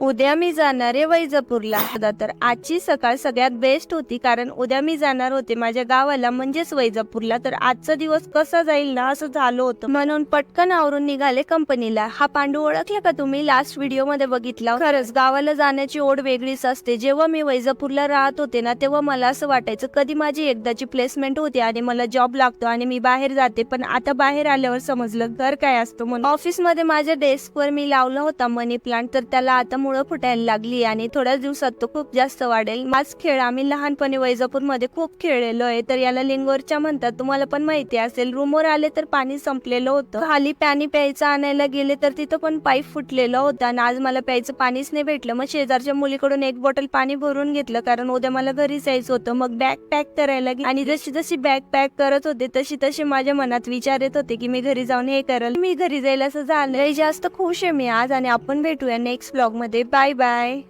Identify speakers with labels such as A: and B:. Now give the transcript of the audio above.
A: उद्या मी जाणार आहे वैजापूरला. तर आजची सकाळ सगळ्यात बेस्ट होती कारण उद्या मी जाणार होते माझ्या गावाला म्हणजेच वैजापूरला. तर आजचा दिवस कसा जाईल ना असं झालं होतं. म्हणून पटकन आवरून निघाले कंपनीला हा पांडू ओळखला का तुम्ही? लास्ट व्हिडिओमध्ये बघितला. खरंच गावाला जाण्याची ओढ वेगळीच असते. जेव्हा मी वैजापूरला राहत होते ना तेव्हा मला असं वाटायचं कधी माझी एकदाची प्लेसमेंट होते आणि मला जॉब लागतो आणि मी बाहेर जाते. पण आता बाहेर आल्यावर समजलं घर काय असतं म्हणून. ऑफिसमध्ये माझ्या डेस्कवर मी लावला होता मनी प्लांट तर त्याला आता मुळं फुटायला लागली आणि थोड्याच दिवसात तो खूप जास्त वाढेल. माझ खेळ आम्ही लहानपणी वैजापूरमध्ये खूप खेळलेलो आहे. तर याला लिंगोरच्या म्हणतात. तुम्हाला पण माहिती असेल रूमवर आले तर पाणी संपलेलं होतं. खाली पाणी प्यायचं आणायला गेले तर तिथं पण पाईप फुटलेलं होतं आणि आज मला प्यायचं पाणीच नाही भेटलं. मग शेजारच्या मुलीकडून एक बॉटल पाणी भरून घेतलं कारण उद्या मला घरी जायचं होतं. मग बॅग पॅक करायला आणि जशी जशी बॅग पॅक करत होते तशी तशी माझ्या मनात विचार येत होते की मी घरी जाऊन हे करेल मी घरी जाईल असं झालं जास्त खुश आहे मी आज आणि आपण भेटूया नेक्स्ट ब्लॉगमध्ये. Bye bye.